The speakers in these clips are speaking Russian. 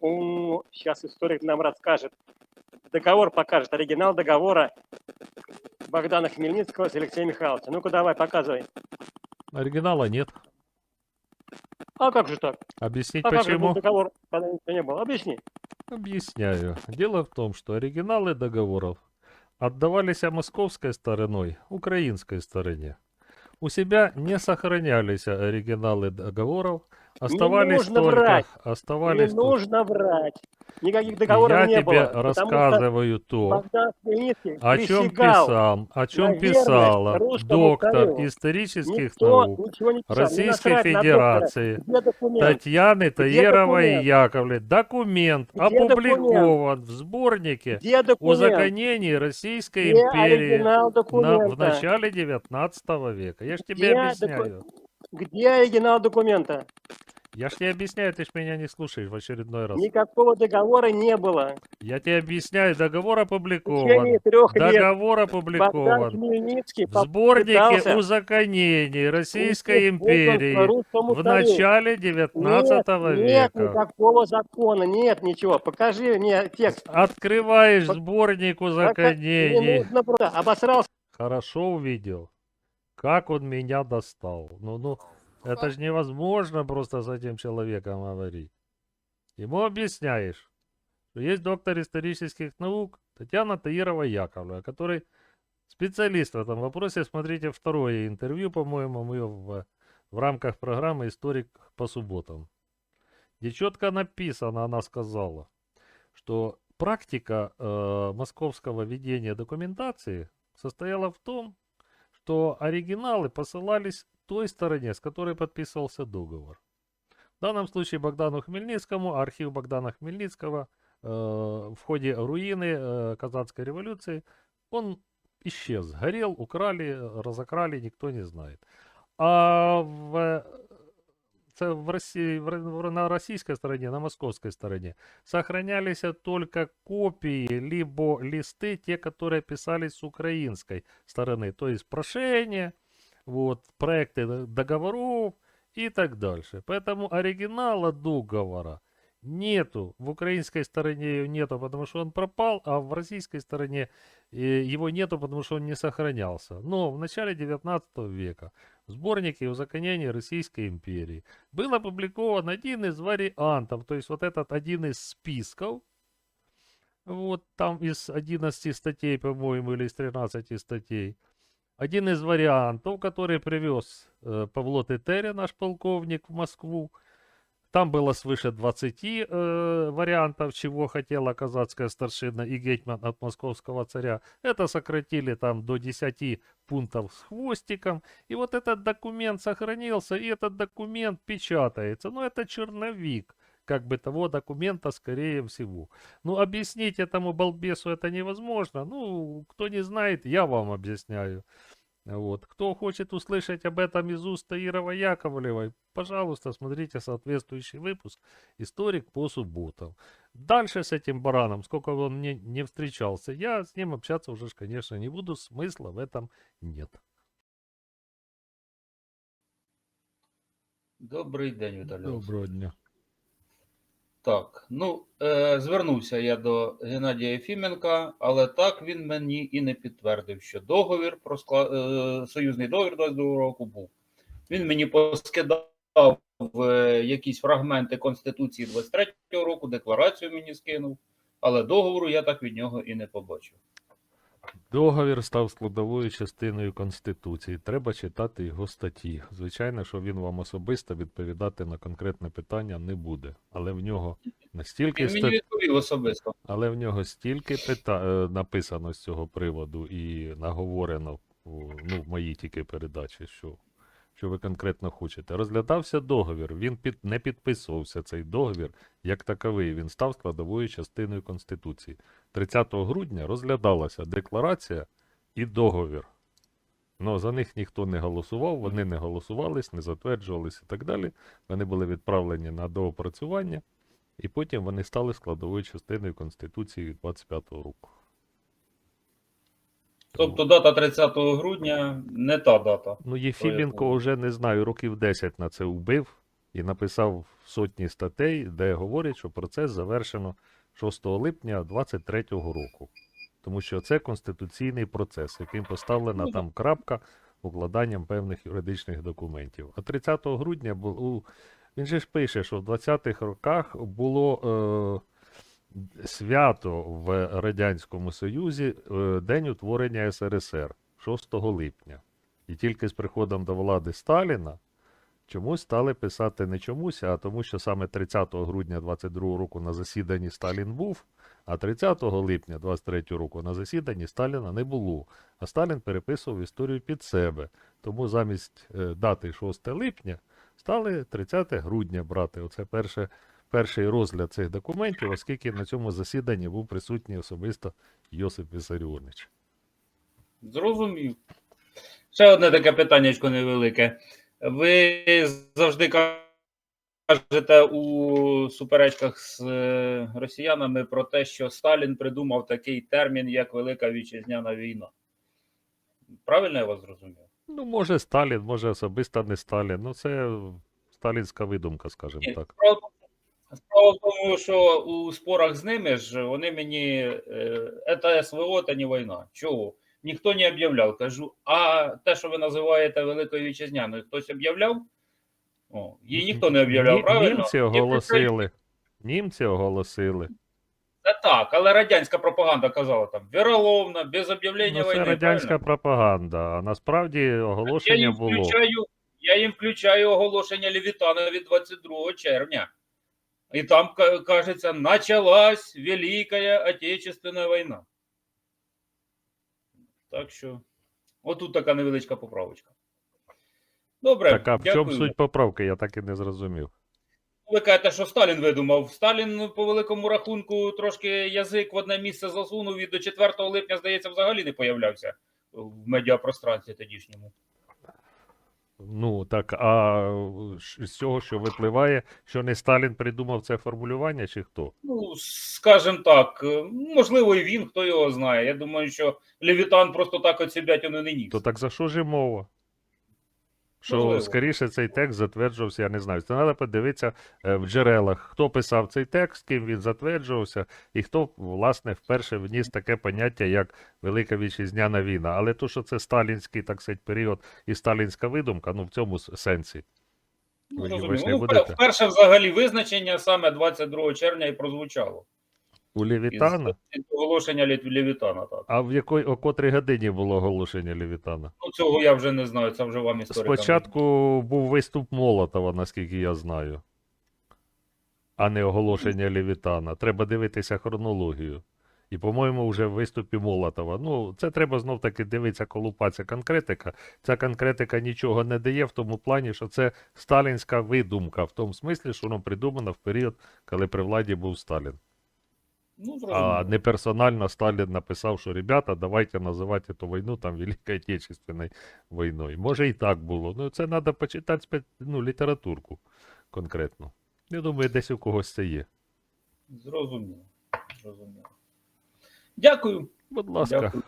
Сейчас историк нам расскажет. Договор покажет, оригинал договора Богдана Хмельницкого с Алексеем Михайловичем. Ну-ка давай, показывай. Оригинала нет. А как же так? Объяснить А как же почему? договор, когда ничего не было? Объясни. Объясняю. Дело в том, что оригиналы договоров отдавались московской стороной украинской стороне. У себя не сохранялись оригиналы договоров, оставались нужно только, врать. оставались не только- нужно врать. Никаких договоров Я не тебе было. рассказываю то, о чем писал, о чем писала доктор царю. исторических Никто наук не. Не Российской на. Федерации документ? Татьяны документ? Яковлевны. Документ Где опубликован в сборнике документ? Узаконений Российской Где империи на- в начале 19 века. Я ж тебе Где объясняю. Где оригинал документа? Я ж тебе объясняю, ты ж меня не слушаешь в очередной раз. Никакого договора не было. Я тебе объясняю, договор опубликован. трех лет Договор Богдан опубликован. В сборнике узаконений Российской империи в начале 19 нет, Нет века. никакого закона, нет ничего. Покажи мне текст. Открываешь сборник Не узаконений. Обосрался. Хорошо увидел. Как он меня достал. Ну, ну, это же невозможно просто с этим человеком говорить. Ему объясняешь, что есть доктор исторических наук Татьяна Таирова Яковлева, который специалист в этом вопросе. Смотрите второе интервью, по-моему, мы в, в рамках программы «Историк по субботам». Где четко написано, она сказала, что практика э, московского ведения документации состояла в том, что оригиналы посылались той стороне, с которой подписывался договор. В данном случае Богдану Хмельницкому, архив Богдана Хмельницкого э, в ходе руины э, Казацкой революции, он исчез, сгорел, украли, э, разокрали, никто не знает. А в, це в России, в, на российской стороне, на московской стороне сохранялись только копии, либо листы, те, которые писались с украинской стороны, то есть прошения, вот, проекты договоров и так дальше. Поэтому оригинала договора нету. В украинской стороне нету, потому что он пропал, а в российской стороне э, его нету, потому что он не сохранялся. Но в начале 19 века в сборнике узаконения Российской империи был опубликован один из вариантов, то есть вот этот один из списков, вот там из 11 статей, по-моему, или из 13 статей, один из вариантов, который привез э, Павло Тетеря, наш полковник, в Москву. Там было свыше 20 э, вариантов, чего хотела казацкая старшина и гетьман от московского царя. Это сократили там до 10 пунктов с хвостиком. И вот этот документ сохранился, и этот документ печатается. Но это черновик как бы того документа, скорее всего. Ну, объяснить этому балбесу это невозможно. Ну, кто не знает, я вам объясняю. Вот. Кто хочет услышать об этом из уст Таирова Яковлевой, пожалуйста, смотрите соответствующий выпуск «Историк по субботам». Дальше с этим бараном, сколько он мне не встречался, я с ним общаться уже, ж, конечно, не буду, смысла в этом нет. Добрий день, Віталій. Олексійович. Доброго дня. Так, ну, е, звернувся я до Геннадія Єфіменка, але так він мені і не підтвердив, що договір про склад, е, союзний договір 22 року був. Він мені поскидав е, якісь фрагменти Конституції 23 року, декларацію мені скинув, але договору я так від нього і не побачив. Договір став складовою частиною Конституції. Треба читати його статті. Звичайно, що він вам особисто відповідати на конкретне питання не буде. Але в нього настільки Він мені відповів особисто. але в нього стільки пита... е, написано з цього приводу і наговорено ну, в моїй тільки передачі, що, що ви конкретно хочете. Розглядався договір, він під... не підписувався цей договір як таковий. Він став складовою частиною Конституції. 30 грудня розглядалася декларація і договір. Ну, за них ніхто не голосував, вони не голосувались, не затверджувались і так далі. Вони були відправлені на доопрацювання, і потім вони стали складовою частиною Конституції 25-го року. Тобто дата 30 грудня не та дата. Ну, Єфіменко вже не знаю, років 10 на це вбив. і написав сотні статей, де говорять, що процес завершено 6 липня 23-го року. Тому що це конституційний процес, яким поставлена там крапка укладанням певних юридичних документів. А 30 грудня був він же ж пише, що в 20-х роках було е, свято в Радянському Союзі е, День утворення СРСР 6 липня. І тільки з приходом до влади Сталіна чомусь стали писати не чомусь, а тому, що саме 30 грудня 22 року на засіданні Сталін був, а 30 липня 23 року на засіданні Сталіна не було. А Сталін переписував історію під себе. Тому замість е, дати 6 липня стали 30 грудня брати. Оце перше, перший розгляд цих документів, оскільки на цьому засіданні був присутній особисто Йосип Вісаріонич. Зрозумів. Ще одне таке питаннячко невелике. Ви завжди кажете у суперечках з е, росіянами про те, що Сталін придумав такий термін, як Велика Вітчизняна війна. Правильно я вас зрозумів? Ну, може, Сталін, може особисто не Сталін. Ну, це сталінська видумка, скажімо Ні, так. Справа, в тому, що у спорах з ними ж вони мені е, це СВО, це не війна. Чого? Ніхто не об'являв. Кажу, а те, що ви називаєте Великою Вітчизняною, хтось об'являв? О, її ніхто не об'являв, Ні- правильно? Німці оголосили. Німці оголосили. Це так, але радянська пропаганда казала там віроловна, без об'явлення Ну, це війни. радянська правильно? пропаганда. А насправді я оголошення їм було. включаю, я їм включаю оголошення Левітана від 22 червня. І там ка- кажеться, началась Велика Отечественна війна. Так що, отут така невеличка поправочка. Добре, Так, а в чому суть поправки, я так і не зрозумів. Ви кажете, що Сталін видумав. Сталін, по великому рахунку, трошки язик в одне місце засунув і до 4 липня, здається, взагалі не появлявся в медіапространстві тодішньому. Ну, так, а з цього, що випливає, що не Сталін придумав це формулювання, чи хто? Ну, скажімо так, е, можливо, і він, хто його знає. Я думаю, що Левітан просто так от себятину не ніс. То так за що ж мова? Що Можливо. скоріше цей текст затверджувався, я не знаю. Це треба подивитися е, в джерелах, хто писав цей текст, ким він затверджувався, і хто, власне, вперше вніс таке поняття, як Велика Вітчизняна війна. Але то, що це сталінський, так сказати, період і сталінська видумка, ну в цьому сенсі. Ну, не Ну. Вперше взагалі визначення саме 22 червня і прозвучало. У Левітана? із оголошення Лев- Левітана, так. А в якої о котрій годині було оголошення Левітана? Ну, цього я вже не знаю, це вже вам історикам. Спочатку був виступ Молотова, наскільки я знаю, а не оголошення Левітана. Треба дивитися хронологію. І, по-моєму, вже в виступі Молотова. Ну, це треба знов таки дивитися, колупатися конкретика. Ця конкретика нічого не дає в тому плані, що це сталінська видумка, в тому смислі, що воно придумано в період, коли при владі був Сталін. Ну, А не персонально Сталін написав, що ребята, давайте називати цю війну там Великою Отечественною війною. Може і так було. Ну це треба почитати ну, літературку конкретно. Я думаю, десь у когось це є. Зрозуміло. Зрозуміло. Дякую. Будь ласка, Дякую.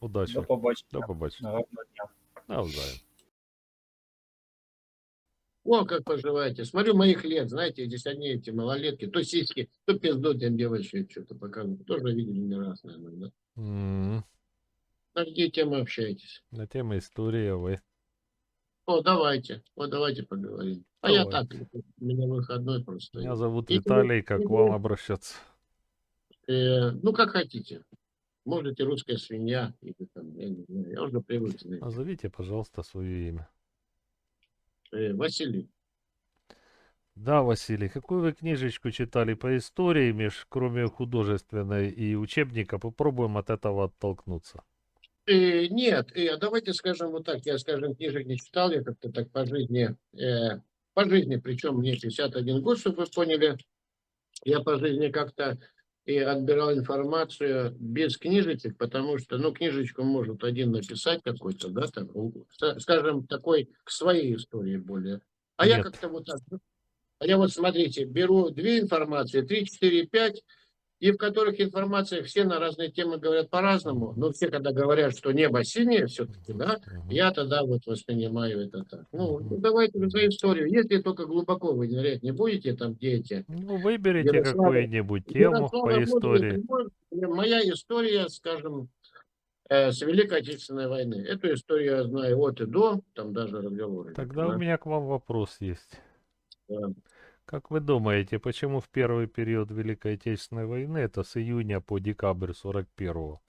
удачі. До побачення. До побачення. Гарного дня. Навзаєм. О, как поживаете. Смотрю, моих лет, знаете, здесь одни эти малолетки, то сиськи, то пизду тем девочки что-то показывают. Тоже видели не раз, наверное, да? М, На какие темы общаетесь? На тему історії, а ви. О, давайте, о, давайте поговорим. А я Давай. так, у меня выходной просто. Меня зовут И- Виталий, как и- к вам обращаться? Э, ну, как хотите. Можете русская свинья, или там, я не знаю, я уже привык, знаете. Назовите, пожалуйста, свое имя. Э, Василий. Да, Василий, какую вы книжечку читали по истории, меж, кроме художественной и учебника? Попробуем от этого оттолкнуться. Э, нет, э, давайте скажем вот так. Я, скажем, книжек не читал, я как-то так по жизни, э, по жизни, причем мне 51 год, чтобы вы поняли, я по жизни как-то и отбирал информацию без книжечек, потому что, ну, книжечку может один написать какой-то, да, там, скажем, такой к своей истории более. А я Нет. как-то вот так, ну, а я вот, смотрите, беру две информации, три, четыре, пять, и в которых информация, все на разные темы говорят по-разному, но все, когда говорят, что небо синее все-таки, да, я тогда вот воспринимаю это так. Ну, ну, давайте за историю. Если только глубоко вы нырять не будете, там, где эти... Ну, выберите какую-нибудь тему Ярослава по истории. прямой- Моя история, скажем, э, с Великой Отечественной войны. Эту историю я знаю от и до, там даже разговоры. Тогда да. у меня к вам вопрос есть. Да. Как вы думаете, почему в первый период Великой Отечественной войны, это с июня по декабрь 41 в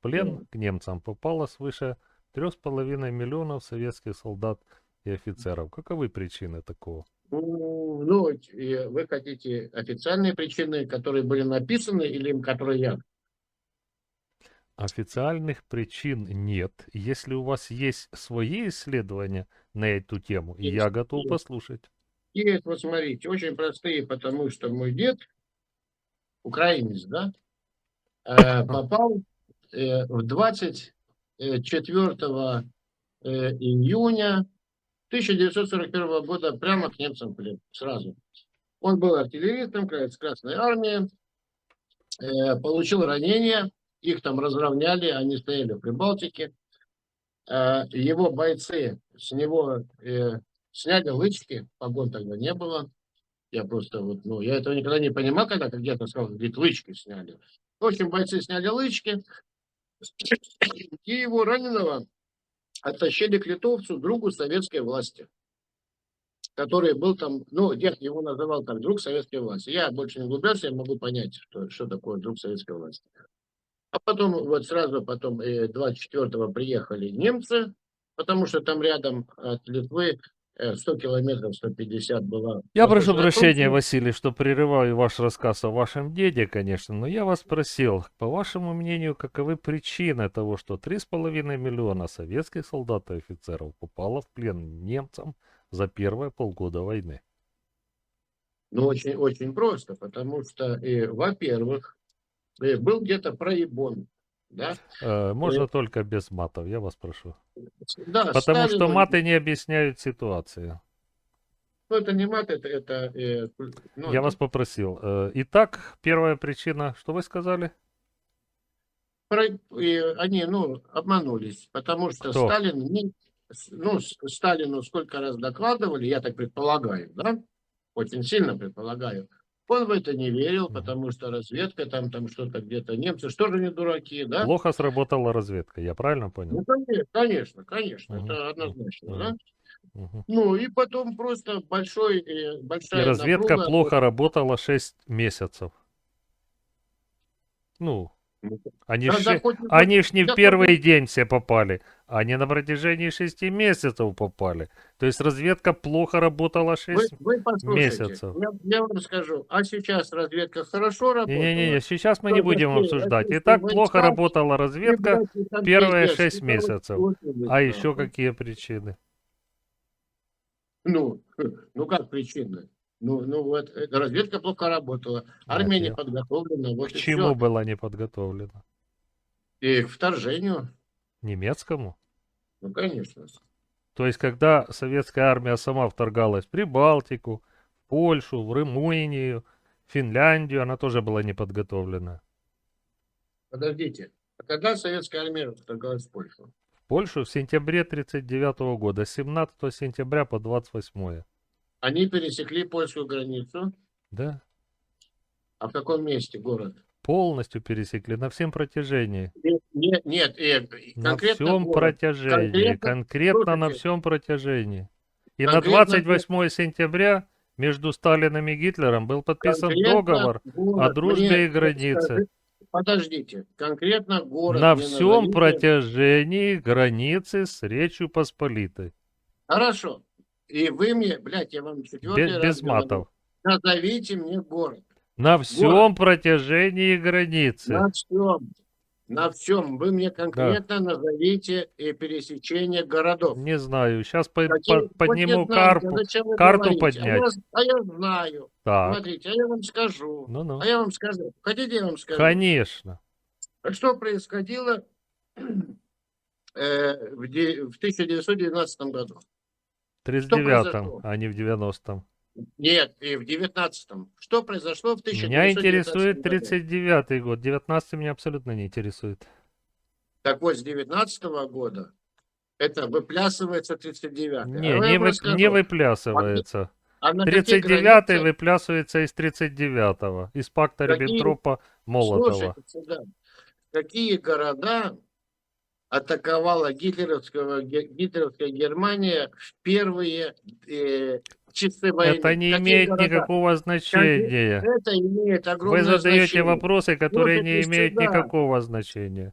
плен к немцам попало свыше 3,5 миллионов советских солдат и офицеров? Каковы причины такого? Ну, ну, вы хотите официальные причины, которые были написаны, или которые я? Официальных причин нет. Если у вас есть свои исследования на эту тему, Есть, я готов послушать. Есть, вот смотрите, очень простые, потому что мой дед, украинец, да, э, попал э, в 24 э, июня 1941 года прямо к немцам плен, сразу. Он был артиллеристом Крас- Красной Армии, получил ранение, их там разровняли, они стояли в Прибалтике. Его бойцы с него сняли лычки, погон тогда не было. Я просто вот, ну, я этого никогда не понимал, когда где-то сказал, говорит, лычки сняли. В общем, бойцы сняли лычки, и его раненого оттащили к литовцу, другу советской власти, который был там, ну, дед его называл так, друг советской власти. Я больше не углублялся, я могу понять, что, что такое друг советской власти. А потом, вот сразу потом, э, 24-го приехали немцы, потому что там рядом от Литвы э, 100 километров, 150 была. Я прошу прощения. Василий, что прерываю ваш рассказ о вашем деде, конечно, но я вас спросил, по вашему мнению, каковы причины того, что 3,5 миллиона советских солдат и офицеров попало в плен немцам за первые полгода войны? Ну, очень, очень просто, потому что, э, во-первых, э, был где-то проебон, да? Э, можно только без матов, я вас прошу. Да, Потому что Сталину- маты не объясняют ситуацию. Ну, это не мат, это, это э, ну, я это вас попросил. Э, итак, первая причина, что вы сказали? про- э, они, ну, обманулись, потому что Кто? Сталин, не- ну, Сталину сколько раз докладывали, я так предполагаю, да, очень сильно предполагаю, он в это не верил, потому что разведка, там, там что-то где-то, немцы, что же не дураки, да? Плохо сработала разведка, я правильно понял? Ну, конечно, конечно, конечно, Мгм. это однозначно, Мгм. да? Мгм. Ну, и потом просто большой, э, И большая разведка напруга. плохо работала 6 месяцев. Ну, Ну, они ж, они ж не в первый день все попали, они на протяжении 6 месяцев попали. То есть разведка плохо работала Вы, 6 вы послушайте, месяцев. Я, я вам скажу, а сейчас разведка хорошо работала? Не-не-не, сейчас мы не будем обсуждать. российские Итак, плохо работала разведка, И, первые шесть и месяцев. а еще какие причины? Ну, ну как причина? Ну, ну вот, э, разведка плохо работала, армия не подготовлена, вот К и чему была не подготовлена? И к вторжению, Немецкому? ну, конечно. То есть, когда советская армия сама вторгалась в Прибалтику, в Польшу, в Румынию, в Финляндию, она тоже была не подготовлена. Подождите, а когда советская армия вторгалась в Польшу? В Польшу в сентябре 1939 года, с 17 сентября по 28. Они пересекли польскую границу, Да? а в каком месте город? Полностью пересекли на всем протяжении. Нет, нет, э, На конкретно всем город. протяжении. Конкретно- Конкретно на всем протяжении. И на Конкретно 28 сентября между Сталином и Гитлером был подписан договор о город. дружбе Мне и границе. Подождите, конкретно город. На всем назовите. протяжении границы с Речью Посполитой. Хорошо. И вы мне, блядь, я вам четвертый Без, раз без говорю, матов. назовите мне город. На всем протяжении границы. На всем. На всем. Вы мне конкретно назовите и пересечение городов. Не знаю. Сейчас по- по- вот подниму зачем вы карту говорите? поднять. А я, а я знаю. Так. Смотрите, а я вам скажу. Ну-ну. А я вам скажу. Хотите, я вам скажу? Конечно. А Что происходило э, в в 1919 году? В 39-м, произошло? а не в 90-м. Нет, и в 19-м. Что произошло в 1919 Меня интересует году? 39-й год. 19 меня абсолютно не интересует. Так вот, с 19 года это выплясывается 39 Не, не, вы- не выплясывается. А каких 39-й границах- выплясывается из 39-го. Из пакта Какие- Риббентропа-Молотова. Слушайте сюда. Какие города атаковала гитлеровского, гитлеровская Германия в первые э, часы войны? Это не Какие имеет города? никакого значения. Это имеет огромное Вы задаете значение. вопросы, которые не Слушайте имеют сюда. никакого значения.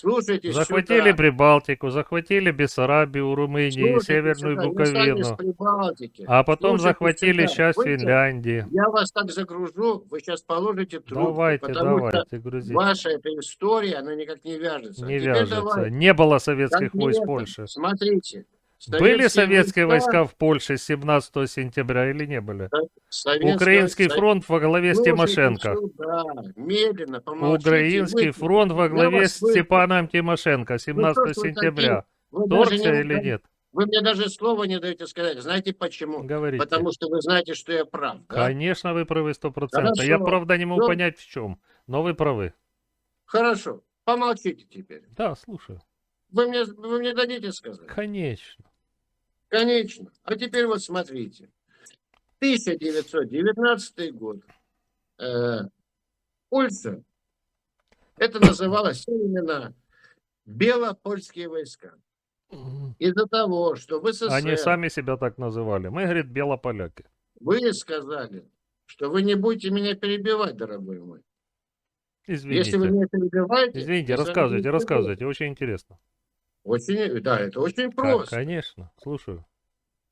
Слушайте Захватили сюда. Прибалтику, захватили Бессарабию, Румынию, Слушайте Северную сюда. Буковину. А потом Слушайте захватили сюда. часть Вы- Финляндии. Я вас так загружу, вы сейчас положите трубку, Давайте, потому что давайте, грузите. ваша эта история, она никак не вяжется. Не Теперь вяжется. давай Не было советских войск в. Польше. Смотрите. Были советские войска в Польше 17 сентября или не были? Советская- Украинский фронт во главе с Слушайте Тимошенко. сюда, медленно, помолчите. Украинский Вы- фронт во главе с. Степаном Тимошенко 17 что ж вы сентября. вы Турция не- или нет? Вы мне даже слова не даете сказать. Знаете почему? Говорите. Потому что вы знаете, что я прав. да? Конечно, вы правы 100%. Я, Хорошо. правда, не могу Ну- понять в чем. Но вы правы. Хорошо. Помолчите теперь. Да, слушаю. Вы мне, вы мне дадите сказать? Конечно. Конечно. А теперь вот смотрите. 1919 год. Э, Польша. Это называлось именно белопольские войска. Из-за того, что в СССР Они сами себя так называли. Мы, говорит, белополяки. вы сказали, что вы не будете меня перебивать, дорогой мой. Если вы Извините. меня перебиваете... Извините, рассказывайте, рассказывайте. Очень интересно. Очень, да, это очень просто. Конечно, слушаю.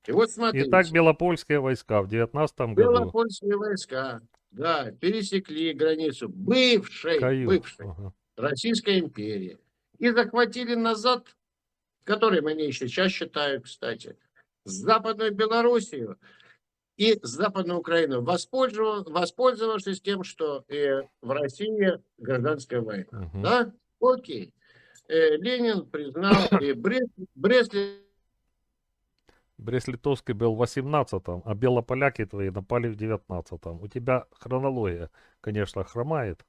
И вот смотрите. Итак, белопольские войска в 19 году. Белопольские войска, да, пересекли границу бывшей, Каю. бывшей Ага. Российской империи и захватили назад, который они еще сейчас считают, кстати, Западную Белоруссию и Западную Украину, воспользовав- воспользовавшись тем, что э, в России гражданская война. Мгм. Да? Окей. Э, Ленин признал и Брест, Брест Брест-Литовский был в 18-м, а белополяки твои напали в 19-м. У тебя хронология, конечно, хромает,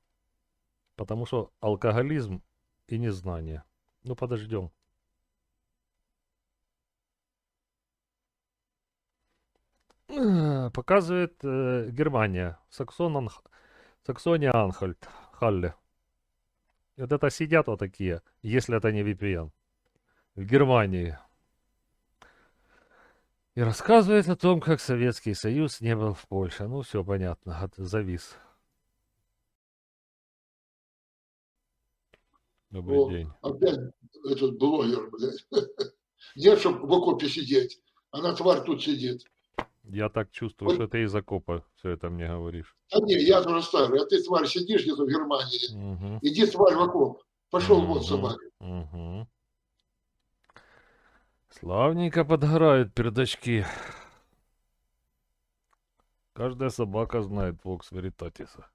потому что алкоголизм и незнание. Ну, подождем. Э, Показывает э, Германия, Саксон Анх- Саксония Анхальт, Халле. И вот это сидят вот такие, если это не VPN, в Германии. И рассказывает о том, как Советский Союз не был в Польше. Ну, все понятно, от- завис. Добрый О, день. Опять этот блогер, блядь. Нет, чтобы в окопе сидеть. Она, тварь, тут сидит. Я так чувствую, что ты из окопа все это мне говоришь. А не, я тоже старый. А ты, тварь, сидишь где-то в Германии. Мгм, Иди, тварь, в окоп. Пошел Мгм. вот собака. мгм. Славненько подгорают пердачки. Каждая собака знает Вокс Веритатиса.